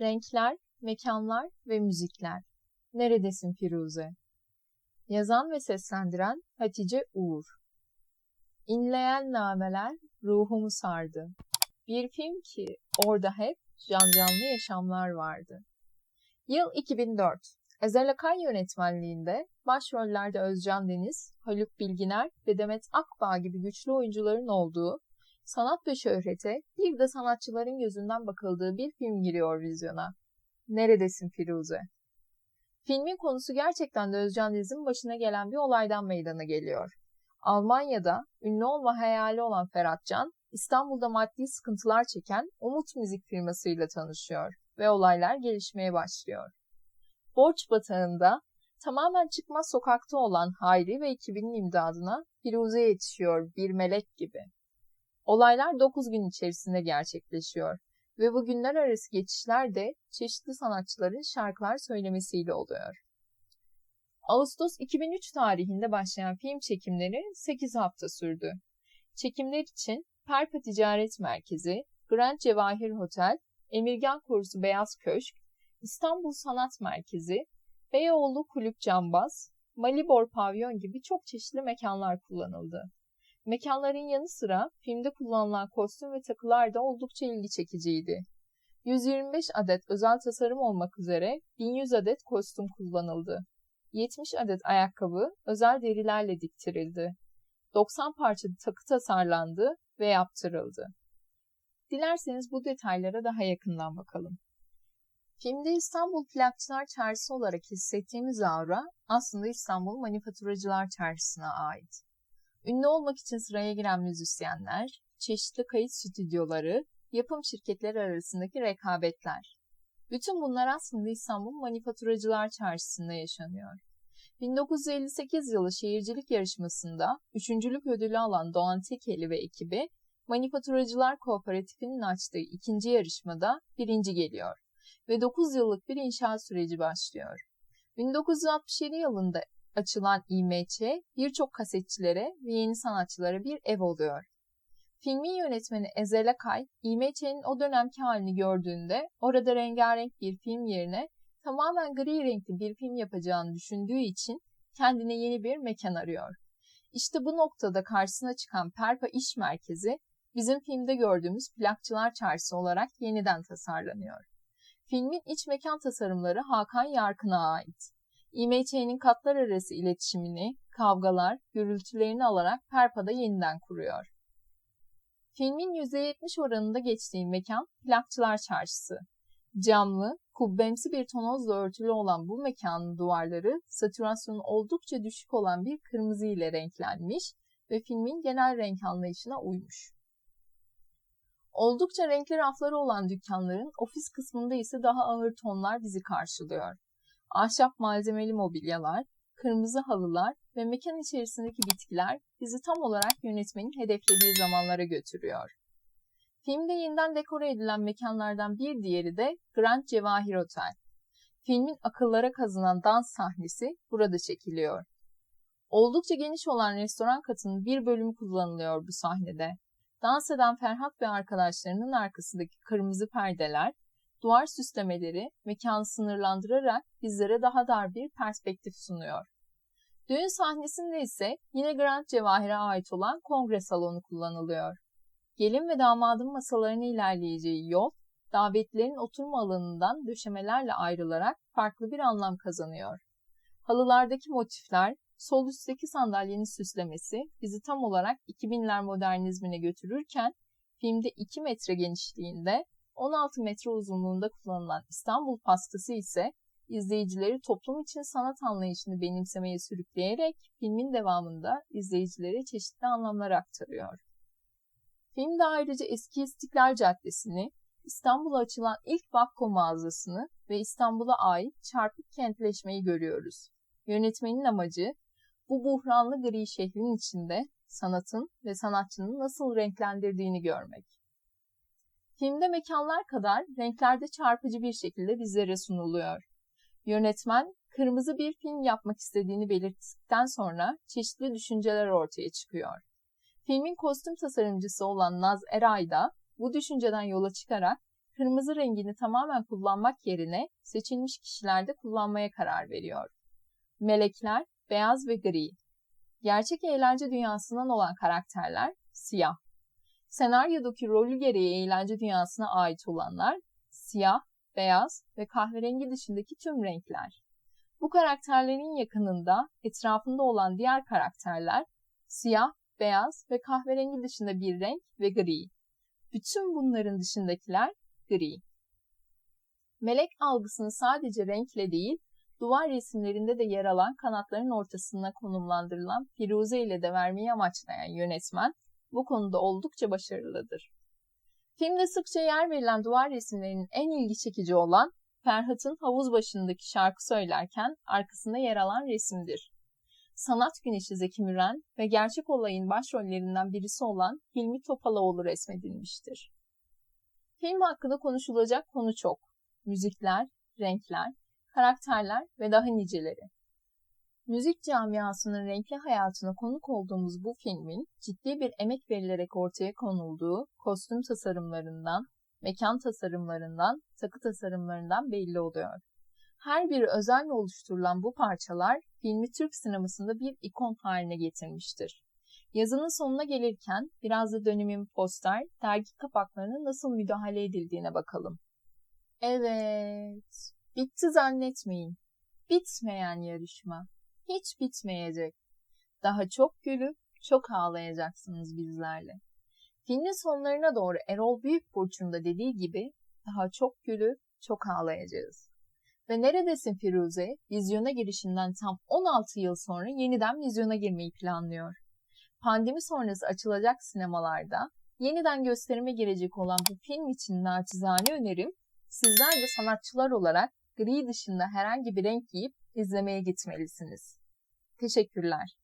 Renkler, mekanlar ve müzikler. Neredesin Firuze? Yazan ve seslendiren Hatice Uğur. İnleyen nameler ruhumu sardı. Bir film ki orada hep cancanlı yaşamlar vardı. Yıl 2004. Ezel Akay yönetmenliğinde başrollerde Özcan Deniz, Haluk Bilginer ve Demet Akbağ gibi güçlü oyuncuların olduğu, sanat ve şöhrete bir de sanatçıların gözünden bakıldığı bir film giriyor vizyona. Neredesin Firuze? Filmin konusu gerçekten de Özcan Deniz'in başına gelen bir olaydan meydana geliyor. Almanya'da ünlü olma hayali olan Ferhat Can, İstanbul'da maddi sıkıntılar çeken Umut Müzik firmasıyla tanışıyor ve olaylar gelişmeye başlıyor. Borç batağında tamamen çıkmaz sokakta olan Hayri ve ekibinin imdadına Firuze yetişiyor bir melek gibi. Olaylar 9 gün içerisinde gerçekleşiyor ve bu günler arası geçişler de çeşitli sanatçıların şarkılar söylemesiyle oluyor. Ağustos 2003 tarihinde başlayan film çekimleri 8 hafta sürdü. Çekimler için Perpa Ticaret Merkezi, Grand Cevahir Hotel, Emirgan Korusu Beyaz Köşk, İstanbul Sanat Merkezi, Beyoğlu Kulüp Cambaz, Malibor Pavyon gibi çok çeşitli mekanlar kullanıldı. Mekanların yanı sıra filmde kullanılan kostüm ve takılar da oldukça ilgi çekiciydi. 125 adet özel tasarım olmak üzere 1100 adet kostüm kullanıldı. 70 adet ayakkabı özel derilerle diktirildi. 90 parça takı tasarlandı ve yaptırıldı. Dilerseniz bu detaylara daha yakından bakalım. Filmde İstanbul Plakçılar Çarşısı olarak hissettiğimiz aura aslında İstanbul Manifaturacılar Çarşısı'na ait. Ünlü olmak için sıraya giren müzisyenler, çeşitli kayıt stüdyoları, yapım şirketleri arasındaki rekabetler. Bütün bunlar aslında İstanbul Manifaturacılar Çarşısı'nda yaşanıyor. 1958 yılı şehircilik yarışmasında üçüncülük ödülü alan Doğan Tekeli ve ekibi Manifaturacılar Kooperatifi'nin açtığı ikinci yarışmada birinci geliyor ve 9 yıllık bir inşaat süreci başlıyor. 1967 yılında açılan İMÇ birçok kasetçilere ve yeni sanatçılara bir ev oluyor. Filmin yönetmeni Ezel Akay, İMÇ'nin o dönemki halini gördüğünde orada rengarenk bir film yerine tamamen gri renkli bir film yapacağını düşündüğü için kendine yeni bir mekan arıyor. İşte bu noktada karşısına çıkan Perpa İş Merkezi bizim filmde gördüğümüz plakçılar çarşısı olarak yeniden tasarlanıyor. Filmin iç mekan tasarımları Hakan Yarkın'a ait. İMÇ'nin katlar arası iletişimini, kavgalar, gürültülerini alarak Perpa'da yeniden kuruyor. Filmin %70 oranında geçtiği mekan Plakçılar Çarşısı. Camlı, kubbemsi bir tonozla örtülü olan bu mekanın duvarları satürasyonu oldukça düşük olan bir kırmızı ile renklenmiş ve filmin genel renk anlayışına uymuş. Oldukça renkli rafları olan dükkanların ofis kısmında ise daha ağır tonlar bizi karşılıyor. Ahşap malzemeli mobilyalar, kırmızı halılar ve mekan içerisindeki bitkiler bizi tam olarak yönetmenin hedeflediği zamanlara götürüyor. Filmde yeniden dekore edilen mekanlardan bir diğeri de Grand Cevahir Otel. Filmin akıllara kazınan dans sahnesi burada çekiliyor. Oldukça geniş olan restoran katının bir bölümü kullanılıyor bu sahnede. Dans eden Ferhat ve arkadaşlarının arkasındaki kırmızı perdeler, duvar süslemeleri mekanı sınırlandırarak bizlere daha dar bir perspektif sunuyor. Düğün sahnesinde ise yine Grand Cevahir'e ait olan kongre salonu kullanılıyor. Gelin ve damadın masalarını ilerleyeceği yol, davetlerin oturma alanından döşemelerle ayrılarak farklı bir anlam kazanıyor. Halılardaki motifler, sol üstteki sandalyenin süslemesi bizi tam olarak 2000'ler modernizmine götürürken, filmde 2 metre genişliğinde 16 metre uzunluğunda kullanılan İstanbul pastası ise izleyicileri toplum için sanat anlayışını benimsemeye sürükleyerek filmin devamında izleyicilere çeşitli anlamlar aktarıyor. Filmde ayrıca eski İstiklal Caddesi'ni, İstanbul'a açılan ilk Vakko mağazasını ve İstanbul'a ait çarpık kentleşmeyi görüyoruz. Yönetmenin amacı bu buhranlı gri şehrin içinde sanatın ve sanatçının nasıl renklendirdiğini görmek. Filmde mekanlar kadar renklerde çarpıcı bir şekilde bizlere sunuluyor. Yönetmen kırmızı bir film yapmak istediğini belirttikten sonra çeşitli düşünceler ortaya çıkıyor. Filmin kostüm tasarımcısı olan Naz Eray da bu düşünceden yola çıkarak kırmızı rengini tamamen kullanmak yerine seçilmiş kişilerde kullanmaya karar veriyor. Melekler beyaz ve gri. Gerçek eğlence dünyasından olan karakterler siyah. Senaryodaki rolü gereği eğlence dünyasına ait olanlar siyah, beyaz ve kahverengi dışındaki tüm renkler. Bu karakterlerin yakınında etrafında olan diğer karakterler siyah, beyaz ve kahverengi dışında bir renk ve gri. Bütün bunların dışındakiler gri. Melek algısını sadece renkle değil, duvar resimlerinde de yer alan kanatların ortasına konumlandırılan Firuze ile de vermeyi amaçlayan yönetmen bu konuda oldukça başarılıdır. Filmde sıkça yer verilen duvar resimlerinin en ilgi çekici olan Ferhat'ın havuz başındaki şarkı söylerken arkasında yer alan resimdir. Sanat güneşi Zeki Müren ve gerçek olayın başrollerinden birisi olan Hilmi Topaloğlu resmedilmiştir. Film hakkında konuşulacak konu çok. Müzikler, renkler, karakterler ve daha niceleri. Müzik camiasının renkli hayatına konuk olduğumuz bu filmin ciddi bir emek verilerek ortaya konulduğu kostüm tasarımlarından, mekan tasarımlarından, takı tasarımlarından belli oluyor. Her biri özenle oluşturulan bu parçalar filmi Türk sinemasında bir ikon haline getirmiştir. Yazının sonuna gelirken biraz da dönemin poster, dergi kapaklarına nasıl müdahale edildiğine bakalım. Evet, bitti zannetmeyin. Bitmeyen yarışma. Hiç bitmeyecek. Daha çok gülüp çok ağlayacaksınız bizlerle. Filmin sonlarına doğru Erol Büyükburç'un da dediği gibi daha çok gülüp çok ağlayacağız. Ve Neredesin Firuze vizyona girişinden tam 16 yıl sonra yeniden vizyona girmeyi planlıyor. Pandemi sonrası açılacak sinemalarda yeniden gösterime girecek olan bu film için naçizane önerim sizler de sanatçılar olarak gri dışında herhangi bir renk giyip izlemeye gitmelisiniz. Teşekkürler.